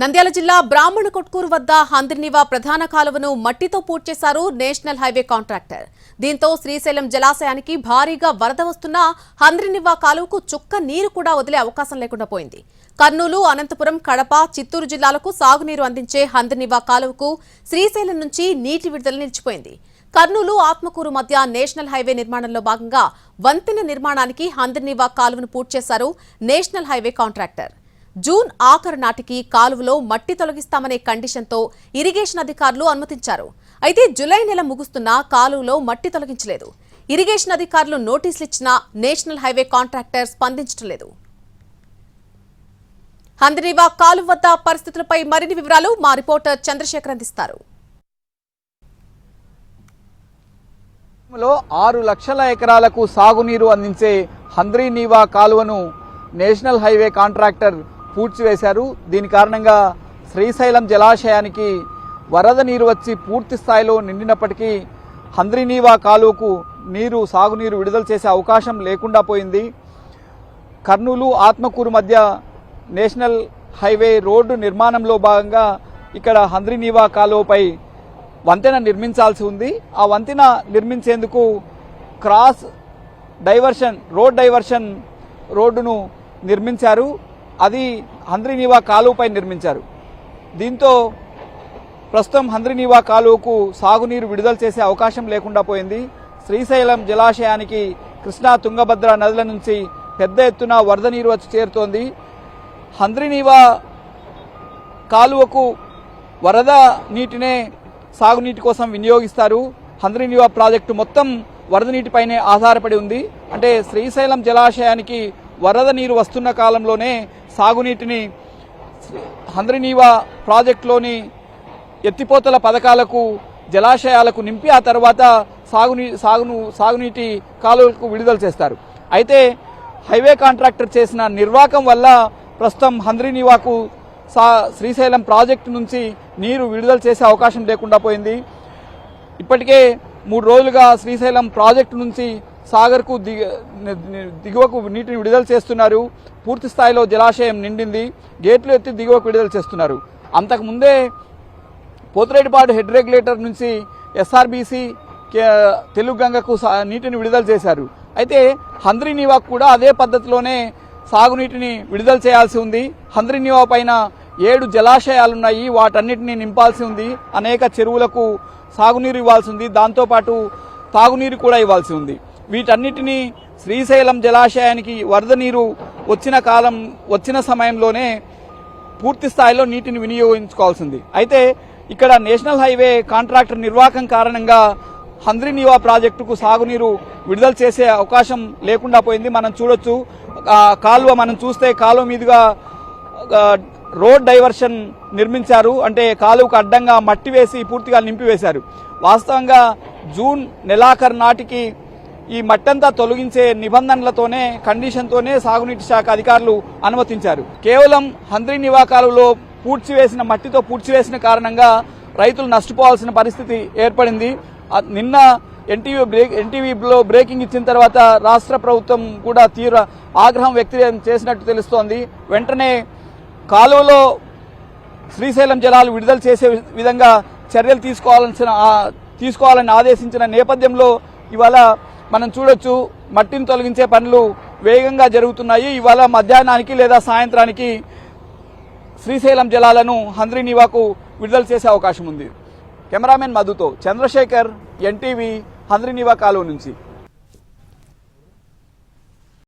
నంద్యాల జిల్లా బ్రాహ్మణ కొట్కూరు వద్ద హంద్రినివా ప్రధాన కాలువను మట్టితో పూడ్చేశారు నేషనల్ హైవే కాంట్రాక్టర్. దీంతో శ్రీశైలం జలాశయానికి భారీగా వరద వస్తున్న హంద్రినివా కాలువకు చుక్క నీరు కూడా వదిలే అవకాశం లేకుండా పోయింది. కర్నూలు అనంతపురం కడప చిత్తూరు జిల్లాలకు సాగునీరు అందించే హంద్రినివా కాలువకు శ్రీశైలం నుంచి నీటి విడుదల నిలిచిపోయింది. కర్నూలు ఆత్మకూరు మధ్య నేషనల్ హైవే నిర్మాణంలో భాగంగా వంతెన నిర్మాణానికి హంద్రినివా కాలువను పూడ్చేశారు నేషనల్ హైవే కాంట్రాక్టర్. జూన్ ఆఖరు నాటికి కాలువలో మట్టి తొలగిస్తామనే కండిషన్తో ఇరిగేషన్ అధికారులు అనుమతించారు. అయితే జులై నెల ముగుస్తున్నా కాలువలో మట్టి తొలగించలేదు. ఇరిగేషన్ అధికారులు నోటీసులు ఇచ్చినా నేషనల్ హైవే కాంట్రాక్టర్ స్పందించడం లేదు. హంద్రీవా కాలువ వద్ద పరిస్థితులపై మరిన్ని వివరాలు మా రిపోర్టర్ చంద్రశేఖర్ అందిస్తారు. లో ఆరు లక్షల ఎకరాలకు సాగునీరు అందించే హంద్రీనీవా కాలువను నేషనల్ హైవే కాంట్రాక్టర్ పూడ్చివేశారు. దీని కారణంగా శ్రీశైలం జలాశయానికి వరద నీరు వచ్చి పూర్తి స్థాయిలో నిండినప్పటికీ హంద్రినీవా కాలువకు నీరు సాగునీరు విడుదల చేసే అవకాశం లేకుండా పోయింది. కర్నూలు ఆత్మకూరు మధ్య నేషనల్ హైవే రోడ్డు నిర్మాణంలో భాగంగా ఇక్కడ హంద్రినీవా కాలువపై వంతెన నిర్మించాల్సి ఉంది. ఆ వంతెన నిర్మించేందుకు క్రాస్ డైవర్షన్ రోడ్ డైవర్షన్ రోడ్డును నిర్మించారు. అది హంద్రీనీవా కాలువపై నిర్మించారు. దీంతో ప్రస్తుతం హంద్రీనీవా కాలువకు సాగునీరు విడుదల చేసే అవకాశం లేకుండా పోయింది. శ్రీశైలం జలాశయానికి కృష్ణా తుంగభద్ర నదుల నుంచి పెద్ద ఎత్తున వరద నీరు వచ్చి చేరుతోంది. హంద్రీనీవా కాలువకు వరద నీటినే సాగునీటి కోసం వినియోగిస్తారు. హంద్రీనీవా ప్రాజెక్టు మొత్తం వరద నీటిపైనే ఆధారపడి ఉంది. అంటే శ్రీశైలం జలాశయానికి వరద నీరు వస్తున్న కాలంలోనే సాగునీటిని హంద్రీనీవా ప్రాజెక్టులోని ఎత్తిపోతల పథకాలకు జలాశయాలకు నింపి ఆ తర్వాత సాగునీ సాగును సాగునీటి కాలువలకు విడుదల చేస్తారు. అయితే హైవే కాంట్రాక్టర్ చేసిన నిర్వాకం వల్ల ప్రస్తుతం హంద్రినీవాకు సా శ్రీశైలం ప్రాజెక్టు నుంచి నీరు విడుదల చేసే అవకాశం లేకుండా పోయింది. ఇప్పటికే మూడు రోజులుగా శ్రీశైలం ప్రాజెక్టు నుంచి సాగర్కు దిగ దిగువకు నీటిని విడుదల చేస్తున్నారు. పూర్తి స్థాయిలో జలాశయం నిండింది. గేట్లు ఎత్తి దిగువకు విడుదల చేస్తున్నారు. అంతకుముందే పోతిరెడ్డిపాడు హెడ్ రెగ్యులేటర్ నుంచి ఎస్ఆర్బీసీ తెలుగు గంగకు సా- నీటిని విడుదల చేశారు. అయితే హంద్రీనీవాకు కూడా అదే పద్ధతిలోనే సాగునీటిని విడుదల చేయాల్సి ఉంది. హంద్రీనీవా పైన ఏడు జలాశయాలున్నాయి. వాటన్నిటిని నింపాల్సి ఉంది. అనేక చెరువులకు సాగునీరు ఇవ్వాల్సి ఉంది. దాంతోపాటు తాగునీరు కూడా ఇవ్వాల్సి ఉంది. వీటన్నిటినీ శ్రీశైలం జలాశయానికి వరద నీరు వచ్చిన కాలం వచ్చిన సమయంలోనే పూర్తి స్థాయిలో నీటిని వినియోగించుకోవాల్సింది. అయితే ఇక్కడ నేషనల్ హైవే కాంట్రాక్టర్ నిర్వాహకం కారణంగా హంద్రీనీవా ప్రాజెక్టుకు సాగునీరు విడుదల చేసే అవకాశం లేకుండా పోయింది. మనం చూడొచ్చు కాలువ మనం చూస్తే కాలువ మీదుగా రోడ్ డైవర్షన్ నిర్మించారు. అంటే కాలువకు అడ్డంగా మట్టి వేసి పూర్తిగా నింపివేశారు. వాస్తవంగా జూన్ నెలాఖరు నాటికి ఈ మట్టంతా తొలగించే నిబంధనలతోనే కండిషన్తోనే సాగునీటి శాఖ అధికారులు అనుమతించారు. కేవలం హంద్రీ నివాకాలలో పూడ్చివేసిన మట్టితో పూడ్చివేసిన కారణంగా రైతులు నష్టపోవాల్సిన పరిస్థితి ఏర్పడింది. నిన్న ఎన్టీవీ బ్రేక్ ఎన్టీవీలో బ్రేకింగ్ ఇచ్చిన తర్వాత రాష్ట్ర ప్రభుత్వం కూడా తీవ్ర ఆగ్రహం వ్యక్తం చేసినట్టు తెలుస్తోంది. వెంటనే కాలువలో శ్రీశైలం జలాలు విడుదల చేసే విధంగా చర్యలు తీసుకోవాల్సిన తీసుకోవాలని ఆదేశించిన నేపథ్యంలో ఇవాళ మనం చూడొచ్చు మట్టిని తొలగించే పనులు వేగంగా జరుగుతున్నాయి. ఇవాళ మధ్యాహ్నానికి లేదా సాయంత్రానికి శ్రీశైలం జలాలను హంద్రీనీవాకు విడుదల చేసే అవకాశం ఉంది. కెమెరామెన్ మధుతో చంద్రశేఖర్ ఎన్టీవీ హంద్రీనీవా కాలువ నుంచి.